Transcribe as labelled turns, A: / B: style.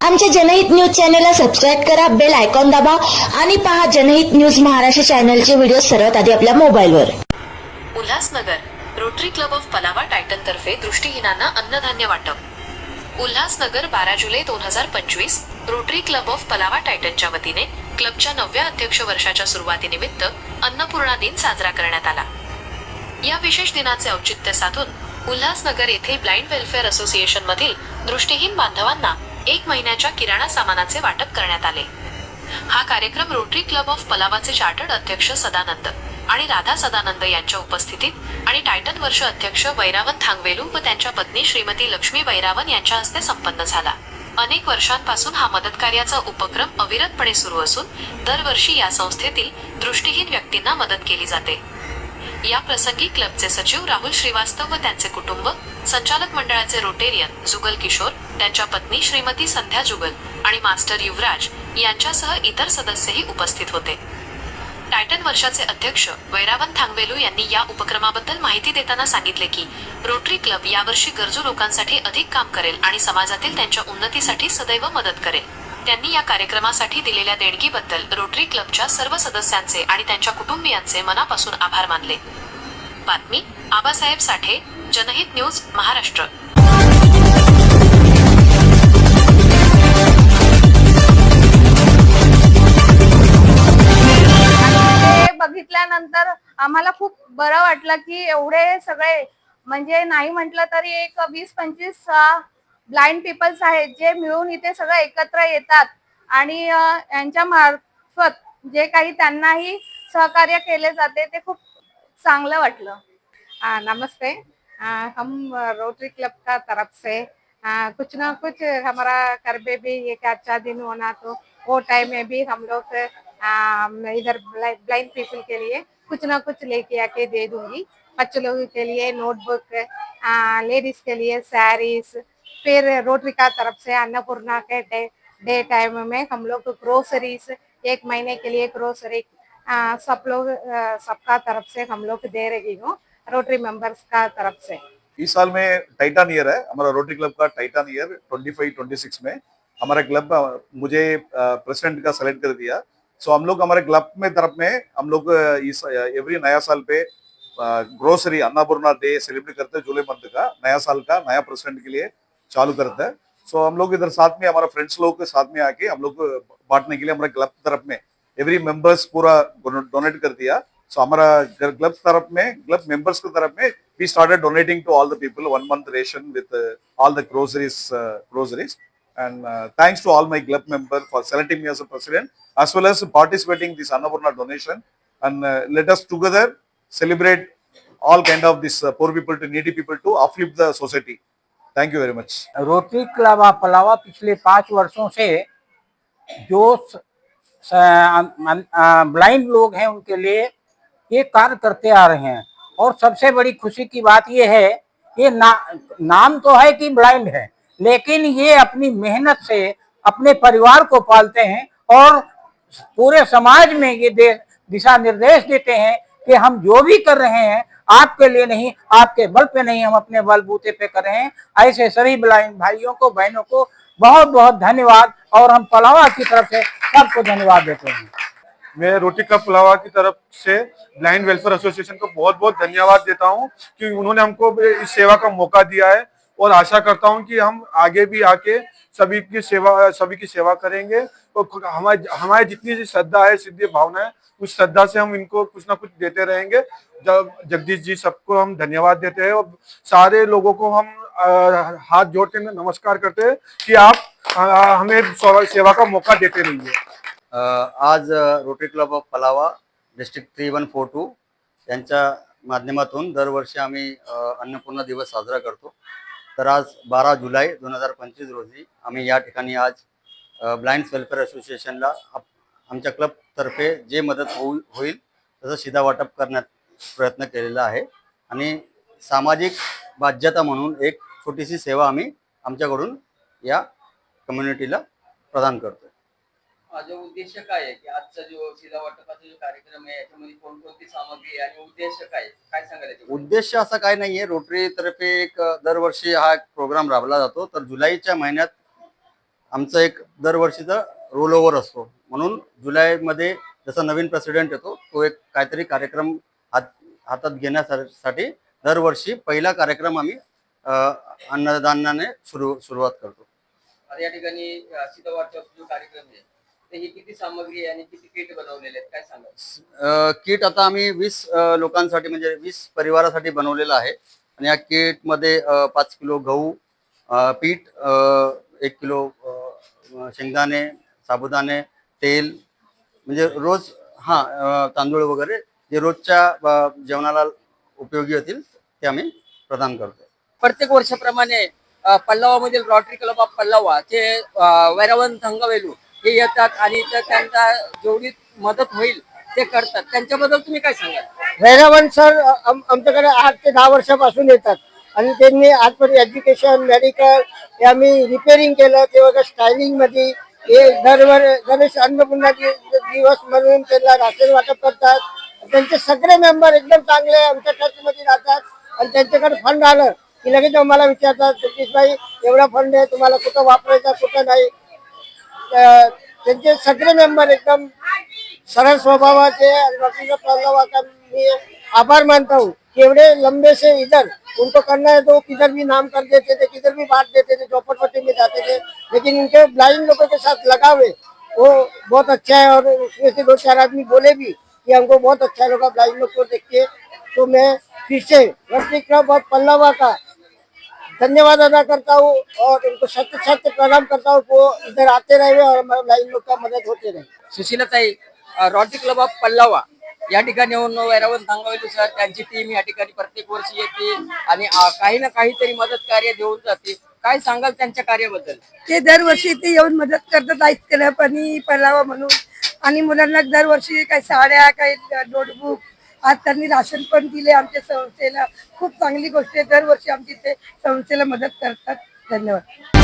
A: आमच्या जनहित न्यूज चॅनलला सबस्क्राईब करा बेल आयकॉन दाबा आणि पहा जनहित न्यूज महाराष्ट्र चॅनलचे व्हिडिओ सर्वात आधी आपल्या मोबाईलवर.
B: Ulhasnagar Rotary Club of Palava Titan तर्फे दृष्टीहीनांना अन्नधान्य वाटप. उल्हासनगर बारा जुलै दोन हजार पंचवीस रोटरी क्लब ऑफ पलावा टायटनच्या वतीने क्लबच्या नवव्या अध्यक्ष वर्षाच्या सुरुवातीनिमित्त अन्नपूर्णा दिन साजरा करण्यात आला. या विशेष दिनाचे औचित्य साधून उल्हासनगर येथील ब्लाइंड वेलफेअर असोसिएशन मधील दृष्टीहीन बांधवांना एक महिन्याच्या किराणा सामानाचे वाटप करण्यात आले. हा कार्यक्रम रोटरी क्लब ऑफ पलावाचे चार्टर्ड अध्यक्ष सदानंद आणि राधा सदानंद यांच्या उपस्थितीत आणि टायटन वर्ष अध्यक्ष वैरावन थांगवेलू व त्यांच्या पत्नी श्रीमती लक्ष्मी वैरावन यांच्या हस्ते संपन्न झाला. अनेक वर्षांपासून हा मदत कार्याचा उपक्रम अविरतपणे सुरू असून दरवर्षी या संस्थेतील दृष्टीहीन व्यक्तींना मदत केली जाते. या प्रसंगी क्लबचे सचिव राहुल श्रीवास्तव व त्यांचे कुटुंब संचालक मंडळाचे रोटेरियन जुगल किशोर त्यांच्या पत्नी श्रीमती संध्या जुगल आणि मास्टर युवराज यांच्यासह इतर सदस्यही उपस्थित होते. टायटन वर्षाचे अध्यक्ष वैरावन थांगवेलू यांनी या उपक्रमाबद्दल माहिती देताना सांगितले की रोटरी क्लब यावर्षी गरजू लोकांसाठी अधिक काम करेल आणि समाजातील त्यांच्या उन्नतीसाठी सदैव मदत करेल. त्यांनी या कार्यक्रमासाठी दिलेल्या देणगीबद्दल रोटरी क्लबच्या सर्व सदस्यांचे आणि त्यांच्या कुटुंबियांचे मनापासून आभार मानले. बातमी आबासाहेब साठे जनहित न्यूज महाराष्ट्र.
C: आणि ते बघितल्यानंतर आम्हाला खूप बरं वाटलं की एवढे सगळे म्हणजे नाही म्हटलं तरी एक वीस पंचवीस ब्लाइंड पीपल्स आहेत जे मिळून इथे सगळं एकत्र येतात. आणि यांच्या मार्फत जे काही त्यांनाही सहकार्य केले जाते ते खूप चांगलं वाटलं.
D: नमस्ते. हम रोटरी क्लब का तरफ से. आ, कुछ ना कुछ हमारा घर भी एक अच्छा दिन होना तो वो टाइम में भी हम लोग इधर ब्लाइंड पीपल के लिए कुछ ना कुछ लेके आके दे दूंगी. बच्चे लोगों के लिए नोटबुक लेडीज के लिए साड़ीज फिर रोटरी का तरफ से अन्नपूर्णा के डे डे टाइम में हम लोग ग्रोसरीज एक महीने के लिए ग्रोसरी सब लोग सबका तरफ से हम लोग दे रही हूँ रोटरी मेंबर्स का तरफ से।
E: इस साल में टाइटान ईयर है हमारा रोटरी क्लब का टाइटान ईयर 25 26 में हमारा क्लब मुझे प्रेसिडेंट का सेलेक्ट कर दिया। सो हम लोग हमारे क्लब में तरफ में हम लोग इस एवरी नया साल पे ग्रोसरी अन्नापूर्णा डे सेलिब्रेट करते हैं जुलाई मंथ का नया साल का नया प्रेसिडेंट के लिए। चालू करते हैं सो हम लोग इधर साथ में हमारा फ्रेंड्स लोग के साथ में आके हम लोग बांटने के लिए हमारे क्लब तरफ में एवरी मेंबर्स पूरा डोनेट कर दिया सो हमारा क्लब तरफ में क्लब मेंबर्स की तरफ में we started donating to all the people one month ration with all the groceries groceries and uh, thanks to all my club member for selecting me as a president as well as participating this annapurna donation and uh, let us together celebrate all kind of this uh, poor people to needy people to uplift the society thank you very much
F: Rotary Club of Palava पिछले पाँच वर्षों से जो blind लोग हैं उनके लिए ये कार्य करते आ रहे हैं। और सबसे बड़ी खुशी की बात ये है ये ना, नाम तो है कि ब्लाइंड है लेकिन ये अपनी मेहनत से अपने परिवार को पालते हैं और पूरे समाज में ये दिशा निर्देश देते हैं कि हम जो भी कर रहे हैं आपके लिए नहीं, आपके बल पे नहीं हम अपने बलबूते पे कर रहे हैं। ऐसे सभी ब्लाइंड भाइयों को, बहनों को बहुत बहुत धन्यवाद और हम पलावा की तरफ़ से सबको धन्यवाद देते हैं।
G: मैं रोटी कप पुलावा की तरफ़ से ब्लाइंड वेलफेयर एसोसिएशन को बहुत बहुत धन्यवाद देता हूँ कि उन्होंने हमको इस सेवा का मौका दिया है। और आशा करता हूँ कि हम आगे भी आके सभी की सेवा सभी की सेवा करेंगे। और हमारे हमारे जितनी श्रद्धा है सिद्धि भावना है उस श्रद्धा से हम इनको कुछ ना कुछ देते रहेंगे। जब जगदीश जी सबको हम धन्यवाद देते हैं और सारे लोगों को हम हाथ जोड़ के नमस्कार करते हैं कि आप हमें सेवा का मौका देते रहिए।
H: आज Rotary Club of Palava district three one four two माध्यमातून दरवर्षी आम्ही अ, अन्नपूर्णा दिवस साजरा करतो. तर आज बारा जुलै दोन हजार पंचवीस रोजी आम्ही या ठिकाणी आज ब्लाइंड्स वेलफेअर असोसिएशनला आप- आमच्या क्लबतर्फे जे मदत होऊ होईल त्याचं शिधा वाटप करण्यात प्रयत्न केलेला आहे. आणि सामाजिक बाध्यता म्हणून एक छोटीशी सेवा आम्ही आमच्याकडून या कम्युनिटीला प्रदान करतो
I: माझा उद्देश काय आहे की आजचा जो शिधा वाटपाचा जो कार्यक्रम आहे याच्यामध्ये कोणकोणती सामग्री आहे आणि उद्देश काय आहे? काय याच्याबद्दल?
H: उद्देश असा काय नाहीये रोटरी तर्फे एक दरवर्षी हा प्रोग्राम राबवला जातो तर जुलैच्या महिन्यात आमचं एक दरवर्षीचा रोल ओव्हर असतो म्हणून जुलैमध्ये जसा नवीन प्रेसिडेंट येतो तो एक काहीतरी कार्यक्रम हात हातात घेण्यासाठी दरवर्षी पहिला कार्यक्रम आम्ही अ, अन्नदानाने सुरू सुरुवात करतो
I: आता या ठिकाणी अं, जो कार्यक्रम आहे तर ही किती सामग्री आहे आणि किती किट बनवलेले आहेत? काय सांगाल?
H: किट आता आम्ही वीस लोकांसाठी म्हणजे वीस परिवारासाठी बनवलेलं आहे. आणि या किटमध्ये पाच किलो गहू पीठ एक किलो शेंगदाणे साबुदाणे तेल म्हणजे रोज हां तांदूळ वगैरे जे रोजच्या जेवणाला उपयोगी होतील ते आम्ही प्रदान करतो
I: प्रत्येक वर्षाप्रमाणे पल्लावामधील रॉटरी क्लब ऑफ पल्लावा ते वैरावन थंगवेलू हे येतात आणि तर त्यांना जेवढी मदत होईल ते करतात. त्यांच्याबद्दल तुम्ही काय सांगाल?
J: वैरावण सर आम- आमच्याकडे आठ ते दहा वर्षापासून येतात आणि त्यांनी आजपर्यंत एज्युकेशन मेडिकल हे आम्ही रिपेअरिंग केलं. ते वगैरे स्टायलिंगमध्ये हे दरवर गणेश अन्नपूर्णा दिवस म्हणून त्यांना राशन वाटप करतात. त्यांचे सगळे मेंबर एकदम चांगले आमच्या ट्रस्टमध्ये राहतात आणि त्यांच्याकडे फंड आलं की लगेच आम्हाला विचारतात सतीशभाई एवढा फंड आहे तुम्हाला कुठं वापरायचा कुठं नाही? त्यांचे सगळे मेंबर एकदम सरल स्वभावाचे मैं आभार मानता हूँ कि एवढे लंबे से इधर उनको करना है तो किधर भी नाम कर देते थे, किधर भी बांट देते थे चौपटपट्टी में जाते थे। लेकिन उनके ब्लाइंड लोगों के साथ लगा हुए, वो बहुत अच्छा है और उसमें से दो चार आदमी बोले भी कि हमको बहुत अच्छा लगा ब्लाइंड लोग को देख के। तो मैं फिर से रफी क्लब और पल्लवा का धन्यवाद अदा करता हूँ और उनको सत्य सत्य प्रणाम करता हूँ वो इधर आते रहे और हमारे ब्लाइंड लोग का मदद होते रहे।
I: सुशीलाताई रॉटरी क्लब ऑफ पल्लावा या ठिकाणी येऊन वैरावन थांगवेलू सर त्यांची टीम या ठिकाणी प्रत्येक वर्षी येते आणि काही ना काहीतरी मदत कार्य देऊन जाते. काय सांगाल त्यांच्या कार्याबद्दल?
K: ते दरवर्षी ते येऊन मदत करतात आईस क्लब आणि पलावा म्हणून. आणि मुलांना दरवर्षी काही साड्या काही नोटबुक आज त्यांनी राशन पण दिले आमच्या संस्थेला. खूप चांगली गोष्ट आहे. दरवर्षी आमची ते संस्थेला मदत करतात. धन्यवाद.